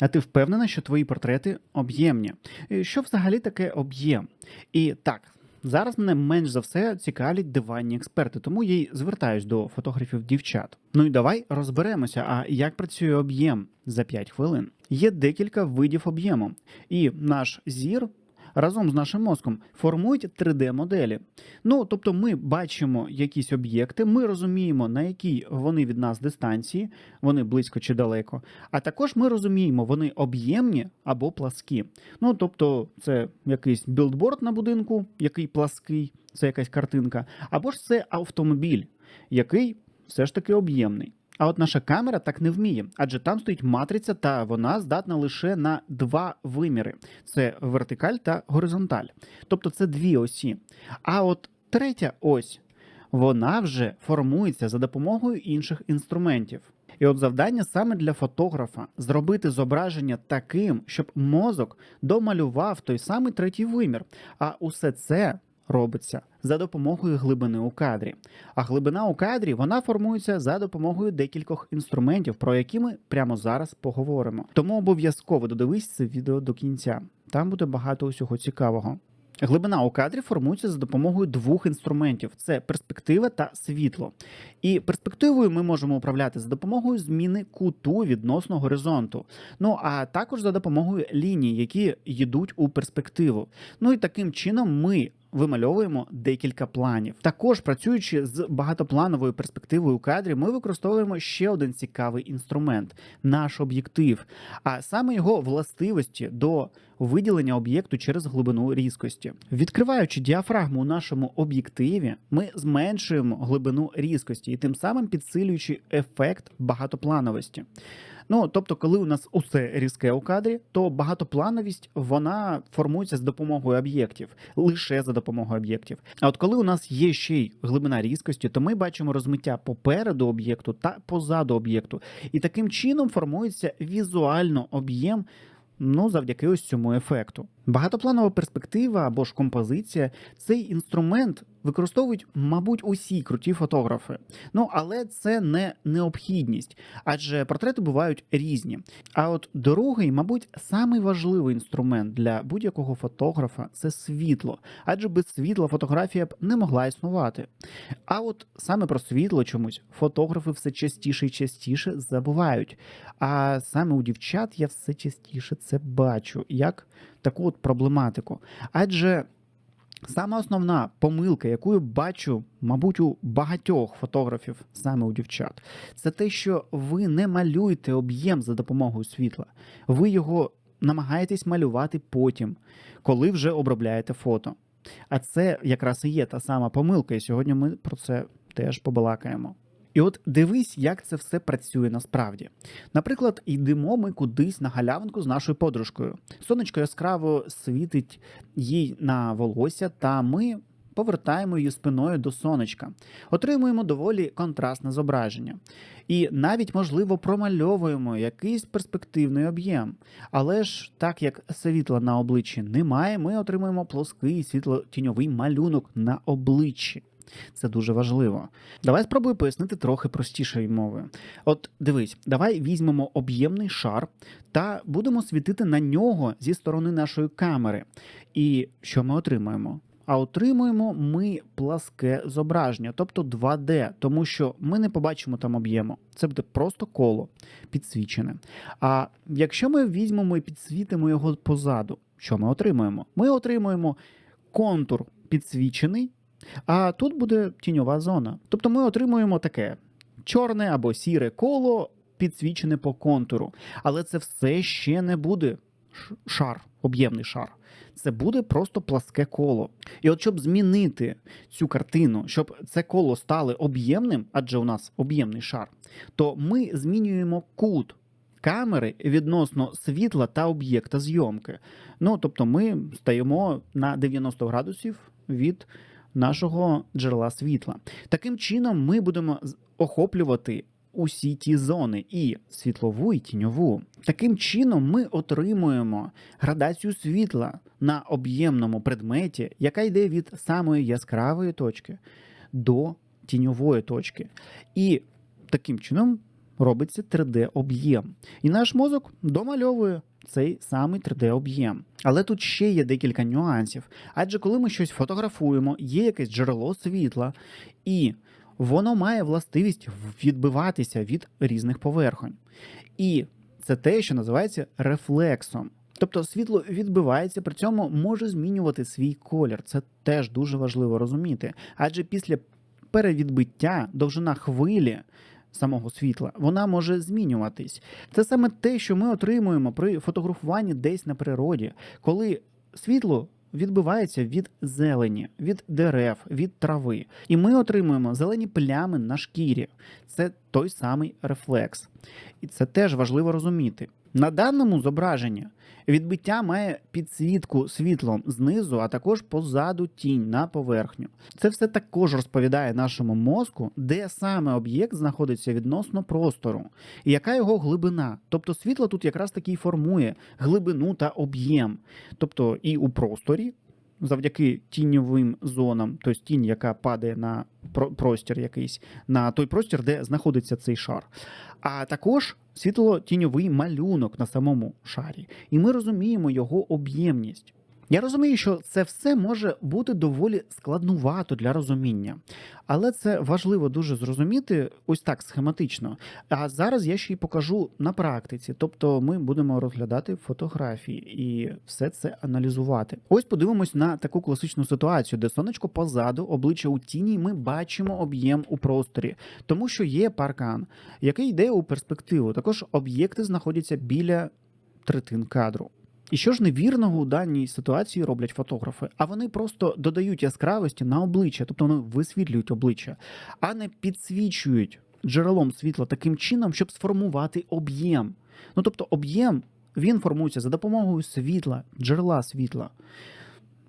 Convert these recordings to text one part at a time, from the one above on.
А ти впевнена, що твої портрети об'ємні? Що взагалі таке об'єм? І так, зараз мене менш за все цікавлять диванні експерти, тому я й звертаюсь до фотографів дівчат. Ну і давай розберемося, а як працює об'єм за 5 хвилин. Є декілька видів об'єму, і наш зір. Разом з нашим мозком формують 3D-моделі. Ну, тобто ми бачимо якісь об'єкти, ми розуміємо, на якій вони від нас дистанції, вони близько чи далеко. А також ми розуміємо, вони об'ємні або пласкі. Ну, тобто, це якийсь білдборд на будинку, який плаский, це якась картинка, або ж це автомобіль, який все ж таки об'ємний. А от наша камера так не вміє, адже там стоїть матриця, та вона здатна лише на два виміри: це вертикаль та горизонталь. Тобто це дві осі. А от третя ось вона вже формується за допомогою інших інструментів. І от завдання саме для фотографа зробити зображення таким, щоб мозок домалював той самий третій вимір. А усе це робиться за допомогою глибини у кадрі. А глибина у кадрі вона формується за допомогою декількох інструментів, про які ми прямо зараз поговоримо. Тому обов'язково додивись це відео до кінця. Там буде багато усього цікавого. Глибина у кадрі формується за допомогою двох інструментів: це перспектива та світло. І перспективою ми можемо управляти за допомогою зміни куту відносно горизонту. Ну а також за допомогою ліній, які йдуть у перспективу. Ну і таким чином ми. Вимальовуємо декілька планів. Також працюючи з багатоплановою перспективою у кадрі, ми використовуємо ще один цікавий інструмент наш об'єктив, а саме його властивості до виділення об'єкту через глибину різкості. Відкриваючи діафрагму у нашому об'єктиві, ми зменшуємо глибину різкості і тим самим підсилюючи ефект багатоплановості. Ну, тобто, коли у нас усе різке у кадрі, то багатоплановість вона формується з допомогою об'єктів, лише за допомогою об'єктів. А от коли у нас є ще й глибина різкості, то ми бачимо розмиття попереду об'єкту та позаду об'єкту. І таким чином формується візуально об'єм. Ну, завдяки ось цьому ефекту. Багатопланова перспектива або ж композиція цей інструмент використовують, мабуть, усі круті фотографи. Ну, але це не необхідність, адже портрети бувають різні. А от другий, мабуть, самий важливий інструмент для будь-якого фотографа це світло, адже без світла фотографія б не могла існувати. А от саме про світло чомусь фотографи все частіше і частіше забувають. А саме у дівчат я все частіше це бачу, як таку от проблематику. Адже сама основна помилка, яку я бачу, мабуть, у багатьох фотографів, саме у дівчат, це те, що ви не малюєте об'єм за допомогою світла. Ви його намагаєтесь малювати потім, коли вже обробляєте фото. А це якраз і є та сама помилка, і сьогодні ми про це теж побалакаємо. І от дивись, як це все працює насправді. Наприклад, йдемо ми кудись на галявинку з нашою подружкою. Сонечко яскраво світить їй на волосся, та ми повертаємо її спиною до сонечка. Отримуємо доволі контрастне зображення. І навіть, можливо, промальовуємо якийсь перспективний об'єм. Але ж так як світла на обличчі немає, ми отримуємо плоский світло-тіньовий малюнок на обличчі. Це дуже важливо. Давай спробую пояснити трохи простішою мовою. От дивись, давай візьмемо об'ємний шар та будемо світити на нього зі сторони нашої камери. І що ми отримаємо? А отримуємо ми пласке зображення, тобто 2D, тому що ми не побачимо там об'єму. Це буде просто коло підсвічене. А якщо ми візьмемо і підсвітимо його позаду, що ми отримуємо? Ми отримуємо контур підсвічений. А тут буде тіньова зона. Тобто ми отримуємо таке чорне або сіре коло, підсвічене по контуру. Але це все ще не буде шар, об'ємний шар. Це буде просто пласке коло. І от щоб змінити цю картину, щоб це коло стало об'ємним, адже у нас об'ємний шар, то ми змінюємо кут. Камери відносно світла та об'єкта зйомки. Ну тобто, ми стаємо на 90 градусів від нашого джерела світла. Таким чином, ми будемо охоплювати усі ті зони і світлову, і тіньову. Таким чином, ми отримуємо градацію світла на об'ємному предметі, яка йде від самої яскравої точки до тіньової точки. І таким чином робиться 3D-об'єм. І наш мозок домальовує цей самий 3D-об'єм. Але тут ще є декілька нюансів. Адже коли ми щось фотографуємо, є якесь джерело світла, і воно має властивість відбиватися від різних поверхонь. І це те, що називається рефлексом. Тобто світло відбивається, при цьому може змінювати свій колір. Це теж дуже важливо розуміти. Адже після перевідбиття довжина хвилі самого світла вона може змінюватись. Це саме те, що ми отримуємо при фотографуванні десь на природі, коли світло. Відбивається від зелені, від дерев, від трави. І ми отримуємо зелені плями на шкірі. Це той самий рефлекс. І це теж важливо розуміти. На даному зображенні відбиття має підсвітку світлом знизу, а також позаду тінь на поверхню. Це все також розповідає нашому мозку, де саме об'єкт знаходиться відносно простору, і яка його глибина. Тобто світло тут якраз таки і формує глибину та об'єм. Тобто і у просторі. Завдяки тіньовим зонам, тобто тінь, яка падає на простір якийсь, на той простір, де знаходиться цей шар. А також світло-тіньовий малюнок на самому шарі. І ми розуміємо його об'ємність. Я розумію, що це все може бути доволі складнувато для розуміння, але це важливо дуже зрозуміти ось так схематично. А зараз я ще й покажу на практиці, тобто ми будемо розглядати фотографії і все це аналізувати. Ось подивимось на таку класичну ситуацію, де сонечко позаду, обличчя у тіні, ми бачимо об'єм у просторі, тому що є паркан, який йде у перспективу. Також об'єкти знаходяться біля третин кадру. І що ж невірного у даній ситуації роблять фотографи? А вони просто додають яскравості на обличчя, тобто вони висвітлюють обличчя, а не підсвічують джерелом світла таким чином, щоб сформувати об'єм. Ну тобто, об'єм він формується за допомогою світла, джерела світла.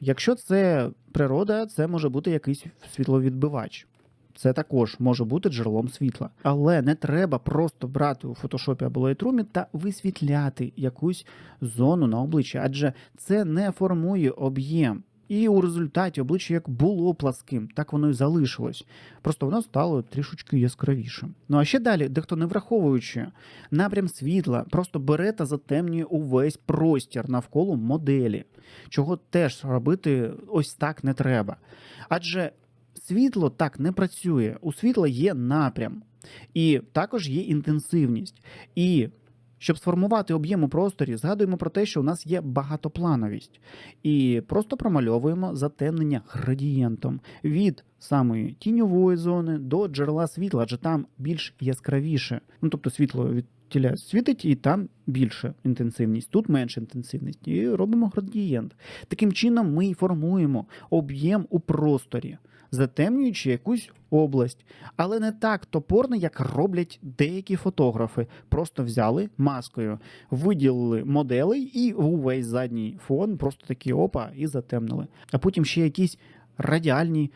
Якщо це природа, це може бути якийсь світловідбивач. Це також може бути джерелом світла. Але не треба просто брати у фотошопі або Lightroom та висвітляти якусь зону на обличчі, адже це не формує об'єм. І у результаті обличчя як було пласким, так воно і залишилось. Просто воно стало трішечки яскравішим. Ну а ще далі, дехто не враховуючи напрям світла, просто бере та затемнює увесь простір навколо моделі, чого теж робити ось так не треба. Адже світло так не працює. У світла є напрям, і також є інтенсивність. І щоб сформувати об'єм у просторі, згадуємо про те, що у нас є багатоплановість, і просто промальовуємо затемнення градієнтом від самої тіньової зони до джерела світла, адже там більш яскравіше. Ну тобто світло від тіля світить, і там більше інтенсивність, тут менша інтенсивність, і робимо градієнт. Таким чином ми й формуємо об'єм у просторі, затемнюючи якусь область, але не так топорно, як роблять деякі фотографи. Просто взяли маскою, виділили моделей і увесь задній фон просто такі опа і затемнили. А потім ще якісь радіальні.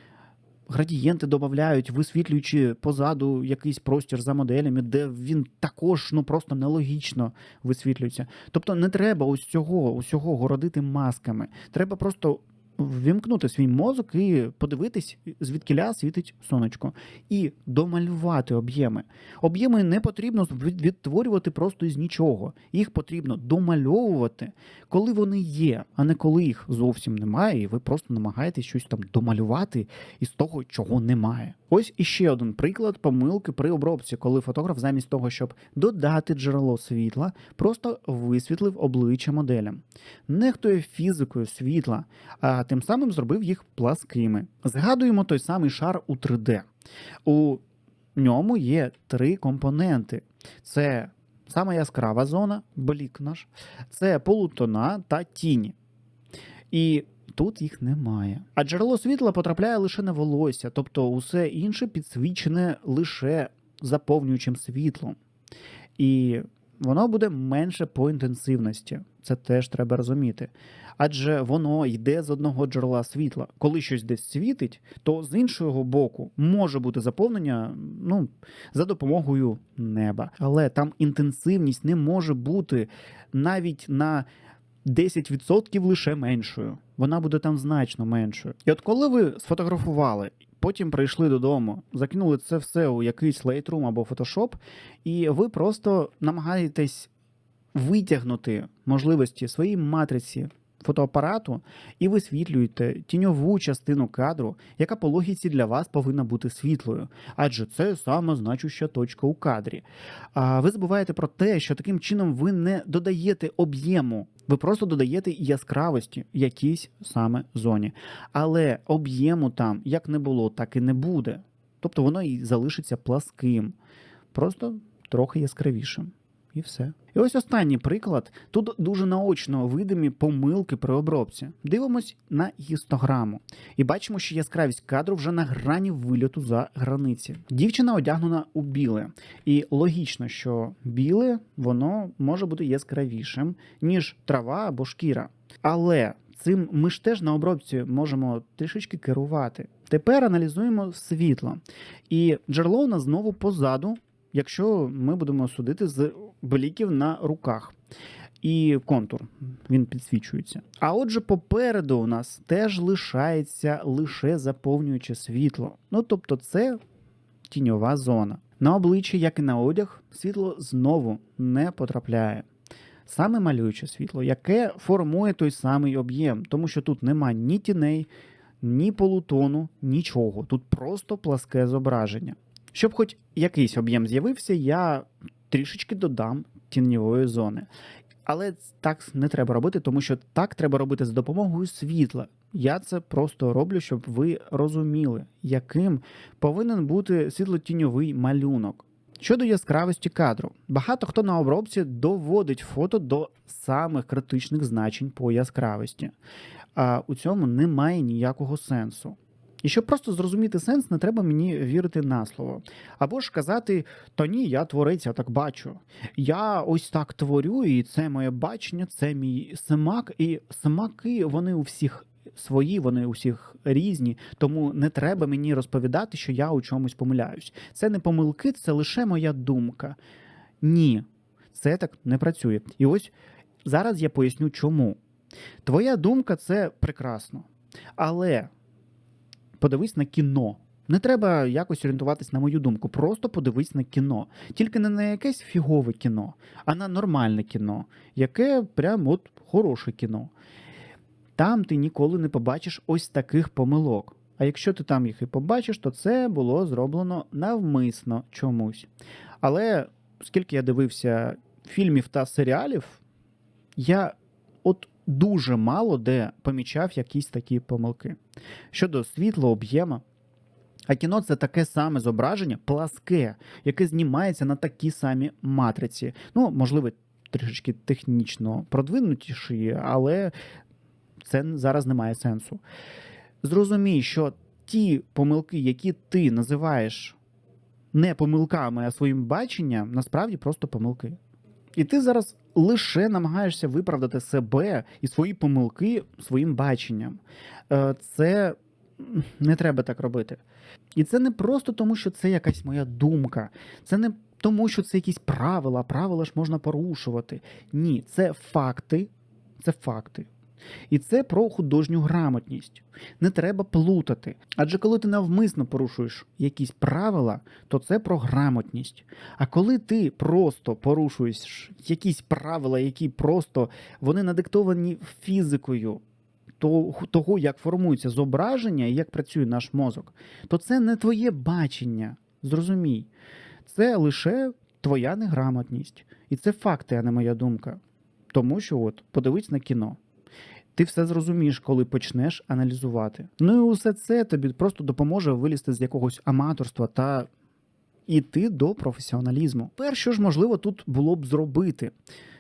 Градієнти додають, висвітлюючи позаду якийсь простір за моделями, де він також ну просто нелогічно висвітлюється. Тобто не треба ось цього усього городити масками. Треба просто ввімкнути свій мозок і подивитись, звідкиля світить сонечко, і домалювати об'єми. Об'єми не потрібно відтворювати просто із нічого. Їх потрібно домальовувати, коли вони є, а не коли їх зовсім немає, і ви просто намагаєтесь щось там домалювати із того, чого немає. Ось іще один приклад помилки при обробці, коли фотограф замість того, щоб додати джерело світла, просто висвітлив обличчя моделям. Нехтує фізикою світла, а тим самим зробив їх пласкими. Згадуємо той самий шар у 3D. У ньому є три компоненти: це сама яскрава зона, блік наш, це полутона та тіні. І тут їх немає. А джерело світла потрапляє лише на волосся, тобто усе інше підсвічене лише заповнюючим світлом. І воно буде менше по інтенсивності. Це теж треба розуміти. Адже воно йде з одного джерела світла. Коли щось десь світить, то з іншого боку може бути заповнення ну, за допомогою неба. Але там інтенсивність не може бути навіть на 10% лише меншою. Вона буде там значно меншою. І от коли ви сфотографували, потім прийшли додому, закинули це все у якийсь Lightroom або Photoshop, і ви просто намагаєтесь витягнути можливості своїй матриці фотоапарату і висвітлюєте тіньову частину кадру, яка по логіці для вас повинна бути світлою, адже це саме значуща точка у кадрі. А ви забуваєте про те, що таким чином ви не додаєте об'єму, ви просто додаєте яскравості в якійсь саме зоні. Але об'єму там як не було, так і не буде. Тобто воно і залишиться пласким, просто трохи яскравішим. І все. І ось останній приклад. Тут дуже наочно видимі помилки при обробці. Дивимось на гістограму і бачимо, що яскравість кадру вже на грані вильоту за границі. Дівчина одягнена у біле, і логічно, що біле воно може бути яскравішим, ніж трава або шкіра. Але цим ми ж теж на обробці можемо трішечки керувати. Тепер аналізуємо світло. І джерело у нас знову позаду якщо ми будемо судити з бліків на руках. І контур він підсвічується. А отже, попереду у нас теж лишається лише заповнююче світло. Ну тобто, це тіньова зона. На обличчі, як і на одяг, світло знову не потрапляє. Саме малююче світло, яке формує той самий об'єм, тому що тут нема ні тіней, ні полутону, нічого. Тут просто пласке зображення. Щоб хоч якийсь об'єм з'явився, я трішечки додам тіньової зони. Але так не треба робити, тому що так треба робити за допомогою світла. Я це просто роблю, щоб ви розуміли, яким повинен бути світлотіньовий малюнок. Щодо яскравості кадру, багато хто на обробці доводить фото до самих критичних значень по яскравості, а у цьому немає ніякого сенсу. І щоб просто зрозуміти сенс, не треба мені вірити на слово. Або ж казати, то ні, я творець, я так бачу. Я ось так творю, і це моє бачення, це мій смак, і смаки вони у всіх свої, вони у всіх різні. Тому не треба мені розповідати, що я у чомусь помиляюсь. Це не помилки, це лише моя думка. Ні, це так не працює. І ось зараз я поясню, чому. Твоя думка це прекрасно. Але подивись на кіно. Не треба якось орієнтуватись на мою думку, просто подивись на кіно. Тільки не на якесь фігове кіно, а на нормальне кіно, яке прям от хороше кіно. Там ти ніколи не побачиш ось таких помилок. А якщо ти там їх і побачиш, то це було зроблено навмисно чомусь. Але оскільки я дивився фільмів та серіалів, я от дуже мало де помічав якісь такі помилки. Щодо світла, об'єма. А кіно це таке саме зображення, пласке, яке знімається на такій самій матриці. Ну, можливо, трішечки технічно продвинутіші, але це зараз не має сенсу. Зрозумій, що ті помилки, які ти називаєш не помилками, а своїм баченням, насправді просто помилки. І ти зараз лише намагаєшся виправдати себе і свої помилки своїм баченням. Е, це не треба так робити. І це не просто тому, що це якась моя думка. Це не тому, що це якісь правила, правила ж можна порушувати. Ні, це факти. Це факти. І це про художню грамотність. Не треба плутати. Адже коли ти навмисно порушуєш якісь правила, то це про грамотність. А коли ти просто порушуєш якісь правила, які просто вони надиктовані фізикою, того, як формується зображення і як працює наш мозок, то це не твоє бачення. Зрозумій. Це лише твоя неграмотність. І це факти, а не моя думка. Тому що, от, подивись на кіно. Ти все зрозумієш, коли почнеш аналізувати. Ну і усе це тобі просто допоможе вилізти з якогось аматорства та йти до професіоналізму. Перше ж можливо тут було б зробити.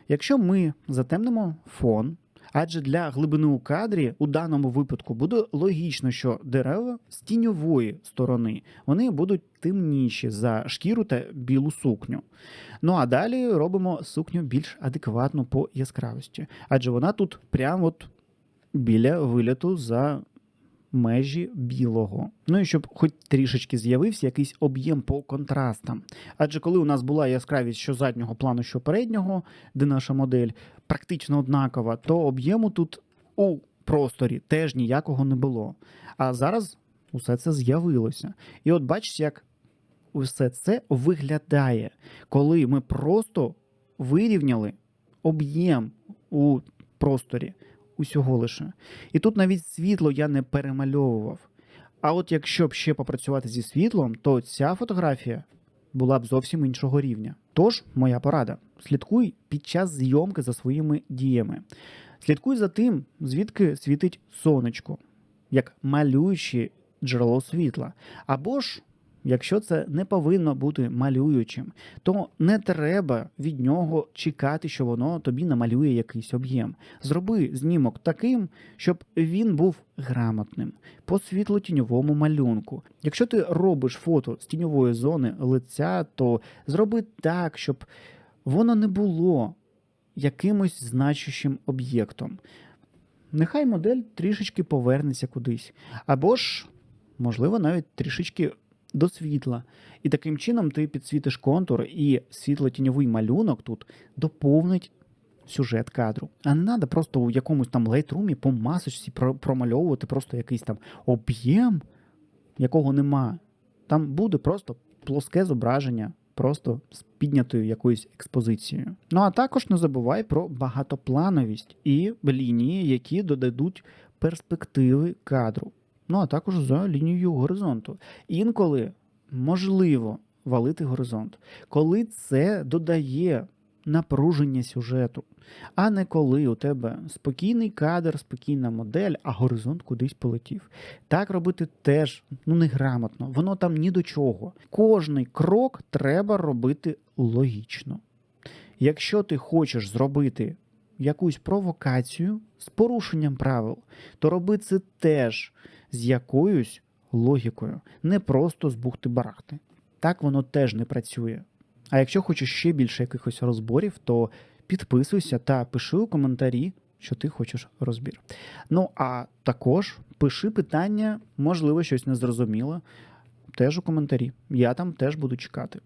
Якщо ми затемнимо фон, адже для глибини у кадрі у даному випадку буде логічно, що дерева з тіньової сторони вони будуть темніші за шкіру та білу сукню. Ну а далі робимо сукню більш адекватну по яскравості, адже вона тут прямо от біля виліту за межі білого. Ну і щоб хоч трішечки з'явився якийсь об'єм по контрастам. Адже коли у нас була яскравість що заднього плану, що переднього, де наша модель практично однакова, то об'єму тут у просторі теж ніякого не було. А зараз усе це з'явилося. І от бачите, як усе це виглядає, коли ми просто вирівняли об'єм у просторі усього лише. І тут навіть світло я не перемальовував. А от якщо б ще попрацювати зі світлом, то ця фотографія була б зовсім іншого рівня. Тож, моя порада: слідкуй під час зйомки за своїми діями. Слідкуй за тим, звідки світить сонечко, як малююче джерело світла. Або ж, якщо це не повинно бути малюючим, то не треба від нього чекати, що воно тобі намалює якийсь об'єм. Зроби знімок таким, щоб він був грамотним по світло-тіньовому малюнку. Якщо ти робиш фото з тіньової зони лиця, то зроби так, щоб воно не було якимось значущим об'єктом. Нехай модель трішечки повернеться кудись, або ж, можливо, навіть трішечки до світла. І таким чином ти підсвітиш контур, і світло-тіньовий малюнок тут доповнить сюжет кадру. А не треба просто у якомусь там лейтрумі по масочці про- промальовувати просто якийсь там об'єм, якого нема. Там буде просто плоске зображення, просто з піднятою якоюсь експозицією. Ну а також не забувай про багатоплановість і лінії, які додадуть перспективи кадру. Ну а також за лінією горизонту. Інколи можливо валити горизонт, коли це додає напруження сюжету, а не коли у тебе спокійний кадр, спокійна модель, а горизонт кудись полетів. Так робити теж ну неграмотно, воно там ні до чого. Кожний крок треба робити логічно. Якщо ти хочеш зробити якусь провокацію з порушенням правил, то роби це теж з якоюсь логікою, не просто з бухти-барахти. Так воно теж не працює. А якщо хочеш ще більше якихось розборів, то підписуйся та пиши у коментарі, що ти хочеш розбір. Ну а також пиши питання, можливо, щось незрозуміло, теж у коментарі. Я там теж буду чекати.